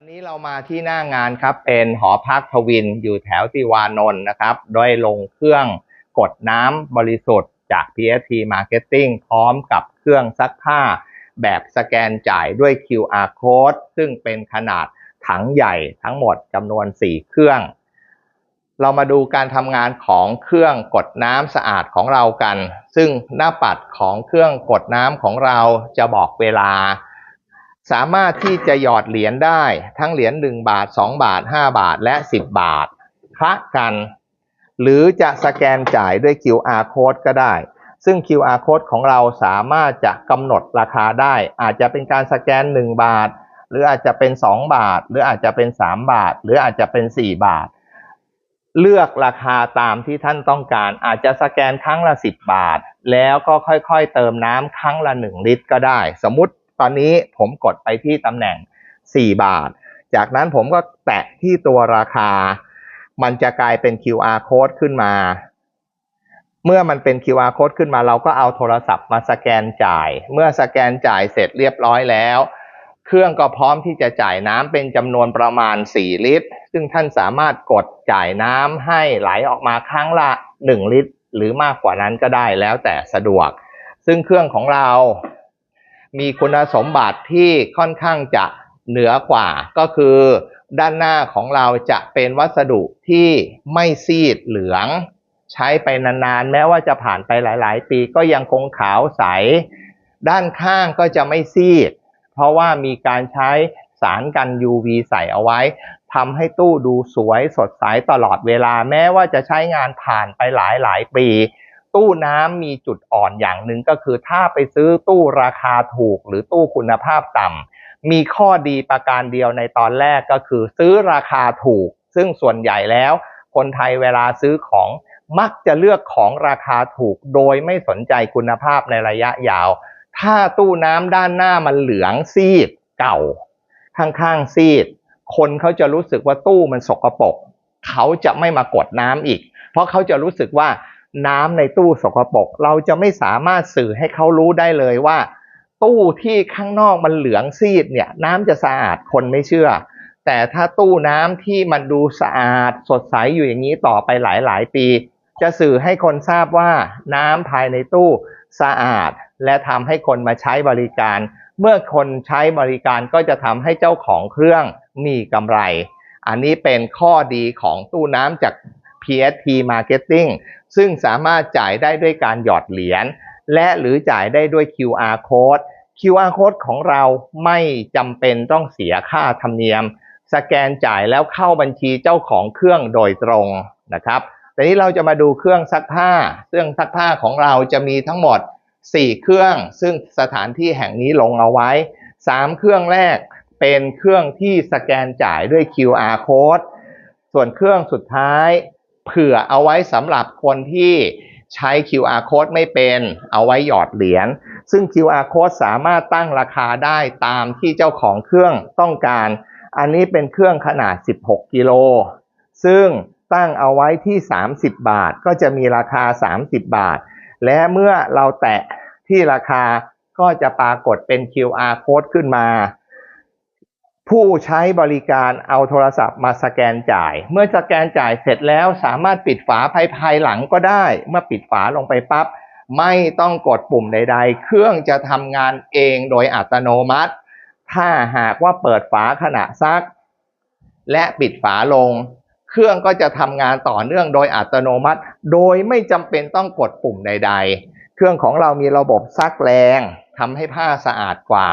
วันนี้เรามาที่หน้างานครับ เป็นหอพักทวินอยู่แถวติวานนท์นะครับ โดยลงเครื่องกดน้ำบริสุทธิ์จาก PST Marketing พร้อมกับเครื่องซักผ้า แบบสแกนจ่ายด้วย QR code ซึ่งเป็นขนาดถังใหญ่ทั้งหมดจำนวน 4 เครื่อง เรามาดูการทำงานของเครื่องกดน้ำสะอาดของเรากัน ซึ่งหน้าปัดของเครื่องกดน้ำของเราจะบอกเวลา สามารถที่จะหยอดเหรียญได้ทั้งเหรียญ1บาท 2 บาท 5 บาทและ 10 บาทคละกัน หรือจะสแกนจ่ายด้วย QR code ก็ได้ ซึ่ง QR code ของเราสามารถจะกำหนดราคาได้ อาจจะเป็นการสแกน 1 บาท หรืออาจจะเป็น 2 บาท หรืออาจจะเป็น 3 บาท หรืออาจจะเป็น 4 บาท เลือกราคาตามที่ท่านต้องการ อาจจะสแกนครั้งละ 10 บาท แล้วก็ค่อยๆ เติมน้ำครั้งละ 1 ลิตรก็ได้ สมมติ ตอนนี้ผมกดไปที่ตำแหน่ง 4 บาท จากนั้นผมก็แตะที่ตัวราคา มันจะกลายเป็น QR code ขึ้นมา เมื่อมันเป็น QR code ขึ้นมาเราก็เอาโทรศัพท์มาสแกนจ่าย เมื่อสแกนจ่ายเสร็จเรียบร้อยแล้ว เครื่องก็พร้อมที่จะจ่ายน้ำเป็นจำนวนประมาณ 4 ลิตร ซึ่งท่านสามารถกดจ่ายน้ำให้ไหลออกมาครั้งละ 1 ลิตร หรือมากกว่านั้นก็ได้แล้วแต่สะดวก ซึ่งเครื่องของเรา มีคุณสมบัติที่ค่อนข้างจะเหนือกว่า ก็คือด้านหน้าของเราจะเป็นวัสดุที่ไม่ซีดเหลือง ใช้ไปนานๆ แม้ว่าจะผ่านไปหลาย ๆ ปีก็ยังคงขาวใส ด้านข้างก็จะไม่ซีด เพราะว่ามีการใช้สารกัน UV ใส่เอาไว้ทำให้ตู้ดูสวยสดใสตลอดเวลาแม้ว่าจะใช้งานผ่านไปหลายๆปี ตู้น้ำมีจุดอ่อนอย่างหนึ่งก็คือถ้าไปซื้อตู้ราคาถูกหรือตู้คุณภาพต่ำมีข้อดีประการเดียวในตอนแรกก็คือ ซื้อราคาถูก ซึ่งส่วนใหญ่แล้ว คนไทยเวลาซื้อของมักจะเลือกของราคาถูกโดยไม่สนใจคุณภาพในระยะยาว ถ้าตู้น้ำด้านหน้ามันเหลืองซีดเก่า ข้างๆซีด คนเขาจะรู้สึกว่าตู้มันสกปรกเขาจะไม่มากดน้ำอีก เพราะเขาจะรู้สึกว่า น้ำในตู้สกปรกเราจะไม่สามารถสื่อให้เขารู้ได้เลยว่า ตู้ที่ข้างนอกมันเหลืองซีดเนี่ยน้ำจะสะอาดคนไม่เชื่อ แต่ถ้าตู้น้ำที่มันดูสะอาดสดใสอยู่อย่างนี้ต่อไปหลายๆ ปี จะสื่อให้คนทราบว่าน้ำภายในตู้สะอาด และทำให้คนมาใช้บริการ เมื่อคนใช้บริการก็จะทำให้เจ้าของเครื่องมีกำไร อันนี้เป็นข้อดีของตู้น้ำจาก PST Marketing ซึ่งสามารถจ่ายได้ด้วยการหยอดเหรียญและหรือจ่ายได้ด้วย QR code QR code ของเราไม่จำเป็นต้องเสียค่าธรรมเนียม สแกนจ่ายแล้วเข้าบัญชีเจ้าของเครื่องโดยตรงนะครับแต่นี้เราจะมาดูเครื่องซักผ้า เครื่องซักผ้าของเราจะมีทั้งหมด 4 เครื่อง ซึ่งสถานที่แห่งนี้ลงเอาไว้ 3 เครื่องแรกเป็นเครื่องที่สแกนจ่ายด้วย QR code ส่วนเครื่องสุดท้าย เผื่อเอาไว้สำหรับคนที่ใช้ QR code ไม่เป็นเอาไว้หยอดเหรียญ ซึ่ง QR code สามารถตั้งราคาได้ตามที่เจ้าของเครื่องต้องการ อันนี้เป็นเครื่องขนาด 16 กิโล ซึ่งตั้งเอาไว้ที่ 30 บาทก็จะมีราคา 30 บาท และเมื่อเราแตะที่ราคาก็จะปรากฏเป็น QR code ขึ้นมา ผู้ใช้บริการเอาโทรศัพท์มาสแกนจ่าย เมื่อสแกนจ่ายเสร็จแล้วสามารถปิดฝาภายภายหลังก็ได้ เมื่อปิดฝาลงไปปั๊บไม่ต้องกดปุ่มใด ๆ เครื่องจะทำงานเองโดยอัตโนมัติ ถ้าหากว่าเปิดฝาขณะซัก และปิดฝาลง เครื่องก็จะทำงานต่อเนื่องโดยอัตโนมัติ โดยไม่จำเป็นต้องกดปุ่มใด ๆ เครื่องของเรามีระบบซักแรงทำให้ผ้าสะอาดกว่า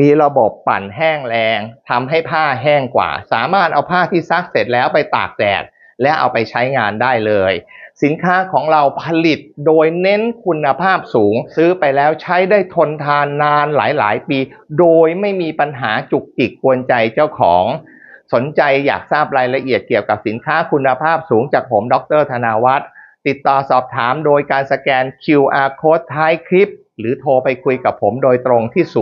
มีระบบปั่นแห้งแรงทำให้ผ้าแห้งกว่า สามารถเอาผ้าที่ซักเสร็จแล้วไปตากแดดและเอาไปใช้งานได้เลย สินค้าของเราผลิตโดยเน้นคุณภาพสูง ซื้อไปแล้วใช้ได้ทนทานนานหลายๆ ปี โดยไม่มีปัญหาจุกจิกกวนใจเจ้าของ สนใจอยากทราบรายละเอียดเกี่ยวกับสินค้าคุณภาพสูงจากผม ดรธนาวัฒน์ติดต่อสอบถามโดยการสแกน QR code ท้ายคลิป หรือโทรไปคุยกับผมโดยตรงที่ 086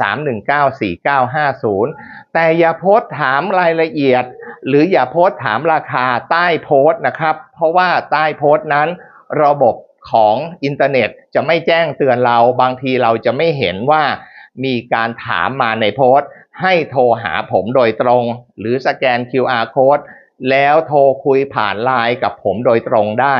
3194950 แต่อย่าโพสถามรายละเอียด หรืออย่าโพสถามราคาใต้โพสต์นะครับ เพราะว่าใต้โพสต์นั้น ระบบของอินเทอร์เน็ตจะไม่แจ้งเตือนเราบางทีเราจะไม่เห็นว่ามีการถามมาในโพสต์ให้โทรหาผมโดยตรง หรือสแกน QR code แล้วโทรคุยผ่านไลน์กับผมโดยตรงได้